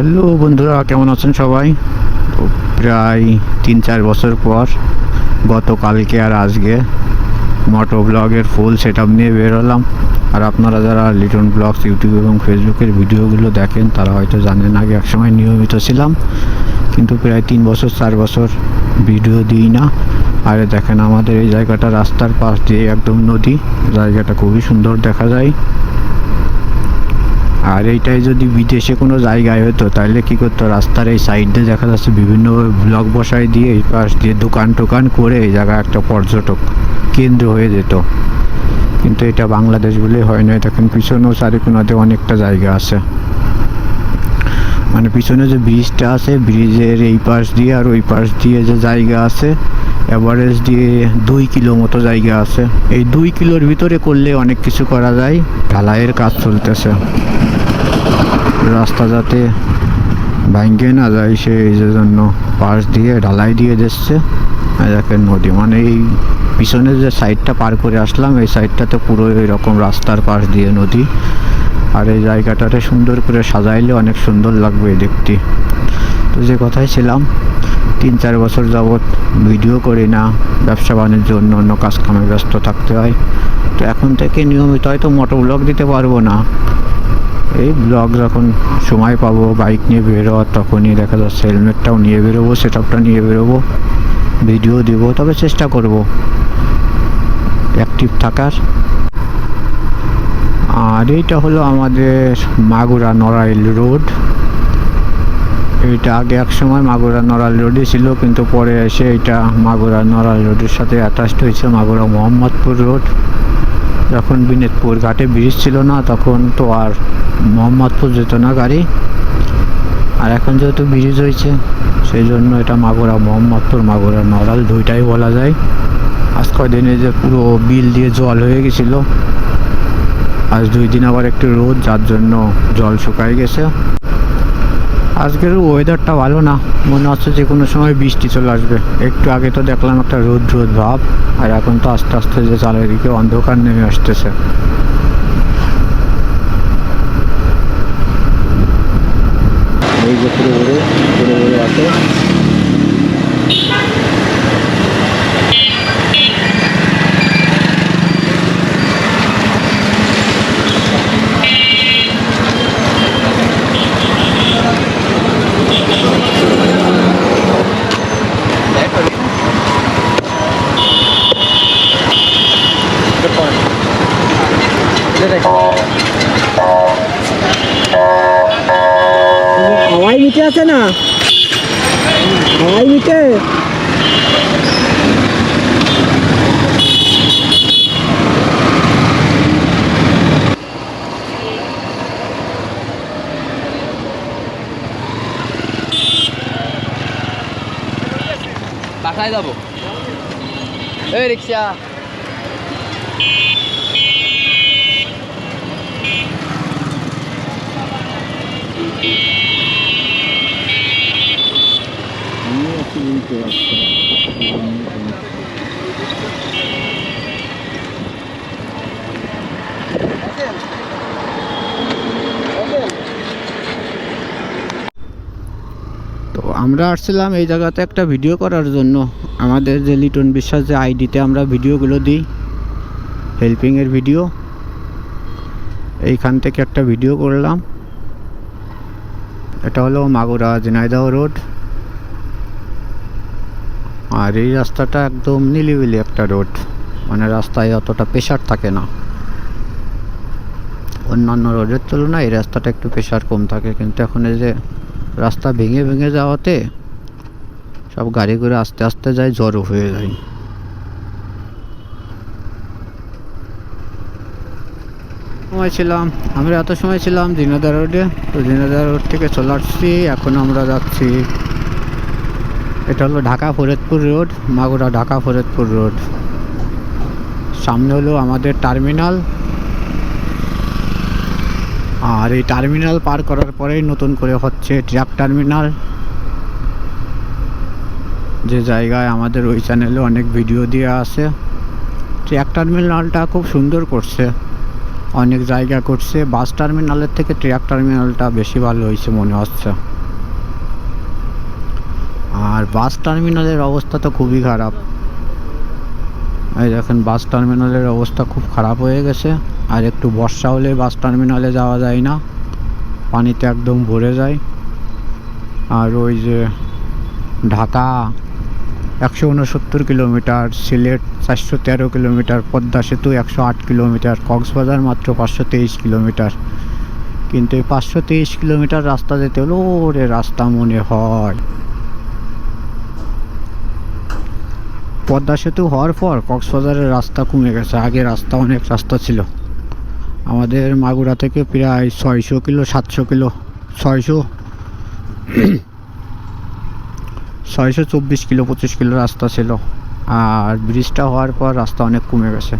Hello বন্ধুরা, কেমন আছেন সবাই? তো প্রায় তিন চার বছর পর গতকালকে আর আজকে মোটো ব্লগের ফুল সেট নিয়ে বেরোলাম আর আপনারা যারা লিটন ব্লগস, ইউটিউব এবং ফেসবুকের ভিডিওগুলো দেখেন, তারা হয়তো জানেন, আগে একসময় নিয়মিত ছিলাম। কিন্তু প্রায় তিন বছর, চার বছর ভিডিও দিই না। আর দেখেন আমাদের এই জায়গাটা রাস্তার পাশ দিয়ে একদম নদী। জায়গাটা খুবই সুন্দর দেখা যায়। আর এইটাই যদি বিদেশে কোনো জায়গায় হতো, তাহলে কি করতো? রাস্তার এই সাইড দিয়ে দেখা যাচ্ছে বিভিন্ন ব্লক বসায় দিয়ে এই পাশ দিয়ে দোকান টোকান করে এই জায়গা একটা পর্যটক কেন্দ্র হয়ে যেত। কিন্তু এটা বাংলাদেশ বলে হয় না। দেখেন পিছনেও চারিকোনাতে অনেকটা জায়গা আছে। মানে পিছনে যে ব্রিজটা আছে ব্রিজের এই পাশ দিয়ে আর ওই পাশ দিয়ে যে জায়গা আছে অ্যাভারেজ দিয়ে দুই কিলো মতো জায়গা আছে। এই দুই কিলোর ভিতরে করলে অনেক কিছু করা যায়। ঢালাইয়ের কাজ চলতেছে। রাস্তা যাতে ভাঙ্গে না যায় সেই যে জন্য পাশ দিয়ে ঢালাই দিয়ে দিচ্ছে। দেখেন নদী মানে এই পিছনে যে সাইডটা পার করে আসলাম, এই সাইডটাতে পুরো এরকম রাস্তার পাশ দিয়ে নদী। আর এই জায়গাটাতে সুন্দর করে সাজাইলে অনেক সুন্দর লাগবে দেখতে তো যে কথাই ছিলাম তিন চার বছর যাবৎ ভিডিও করি না, ব্যবসা বাণিজ্য অন্য অন্য কাজকামে ব্যস্ত থাকতে হয়। তো এখন থেকে নিয়মিত হয়তো মোটর ব্লগ দিতে পারব না। এই ব্লগ যখন সময় পাবো বাইক নিয়ে বেরোয়ার তখনই দেখা যাচ্ছে হেলমেটটাও নিয়ে বেরোবো সেটআপটা নিয়ে বেরোবো ভিডিও দিব, তবে চেষ্টা করব। অ্যাক্টিভ থাকার। আর এইটা হলো আমাদের মাগুরা নড়াইল রোড। এইটা আগে এক সময় মাগুরা নড়াইল রোডে ছিল, কিন্তু পরে এসে এটা মাগুরা নড়াইল রোডের সাথে অ্যাটাচড হয়েছে, মাগুরা মোহাম্মদপুর রোড। যখন বিনেতপুর ঘাটে ব্রিজ ছিল না, তখন তো আর মোহাম্মদপুর যেত না গাড়ি। আর এখন যেহেতু ব্রিজ হয়েছে, সেই জন্য এটা মাগুরা মোহাম্মদপুর, মাগুরা নড়াল দুইটাই বলা যায়। আজ কদিনে যে পুরো বিল দিয়ে জল হয়ে গেছিল। আজ দুই দিন আবার একটু রোদ, যার জন্য জল শুকায় গেছে। আজকের ওয়েদারটা ভালো না। মনে হচ্ছে যে কোনো সময় বৃষ্টি চলে আসবে। একটু আগে তো দেখলাম একটা রোদ রোদ ভাব, আর এখন তো আস্তে আস্তে যে চারিদিকে অন্ধকার নেমে আসতেছে। এই যে পুরো ঘুরে ঘুরে মিটে আছে না? হাওয়াই মিটে বাসায় যাব। এই রিক্সা। তো আমরা আসছিলাম এই জায়গাতে একটা ভিডিও করার জন্য। আমাদের যে লিটন বিশ্বাস যে আইডিতে আমরা ভিডিওগুলো দিই হেল্পিংয়ের ভিডিও এইখান থেকে একটা ভিডিও করলাম। এটা হলো মাগুরা ঝিনাইদহ রোড আর এই রাস্তাটা একদম নিলিবিলি একটা রোড। মানে রাস্তায় অতটা প্রেশার থাকে না। অন্যান্য রোডের তুলনায় এই রাস্তাটা একটু প্রেশার কম থাকে। কিন্তু এখন এই যে রাস্তা ভেঙে ভেঙে যাওয়াতে সব গাড়ি করে আস্তে আস্তে যায় জড়ো হয়ে যায়। সময় ছিলাম, আমরা এত সময় ছিলাম দিনাদার রোডে। তো দিনাদার রোড থেকে চলে আসছি। এখন আমরা যাচ্ছি এটা হলো ঢাকা ফরিদপুর রোড, মাগুরা ঢাকা ফরিদপুর রোড। সামনে হলো আমাদের টার্মিনাল। আর এই টার্মিনাল পার করার পরেই নতুন করে হচ্ছে ট্রাক টার্মিনাল। যে জায়গায় আমাদের ওই চ্যানেলে অনেক ভিডিও দেওয়া আছে। ট্রাক টার্মিনালটা খুব সুন্দর করছে। অনেক জায়গা করছে। বাস টার্মিনালের থেকে ট্রাক টার্মিনালটা বেশি ভালো হয়েছে মনে হচ্ছে। বাস টার্মিনালের অবস্থা তো খুবই খারাপ। এই দেখেন, বাস টার্মিনালের অবস্থা খুব খারাপ হয়ে গেছে। আর একটু বর্ষা হলে বাস টার্মিনালে যাওয়া যায় না। পানিতে একদম ভরে যায়। আর ওই যে ঢাকা একশো উনসত্তর কিলোমিটার, সিলেট চারশো তেরো কিলোমিটার, পদ্মা সেতু একশো আট কিলোমিটার, কক্সবাজার মাত্র পাঁচশো তেইশ কিলোমিটার। কিন্তু এই পাঁচশো তেইশ কিলোমিটার রাস্তা যেতে হলো রাস্তা মনে হয়। পদ্মা সেতু হওয়ার পর কক্সবাজারের রাস্তা কমে গেছে। আগে রাস্তা অনেক রাস্তা ছিল। আমাদের মাগুরা থেকে প্রায় ছয়শো কিলো, সাতশো কিলো, ছয়শো ছয়শো চব্বিশ কিলো, পঁচিশ কিলো রাস্তা ছিল। আর ব্রিজটা হওয়ার পর রাস্তা অনেক কমে গেছে।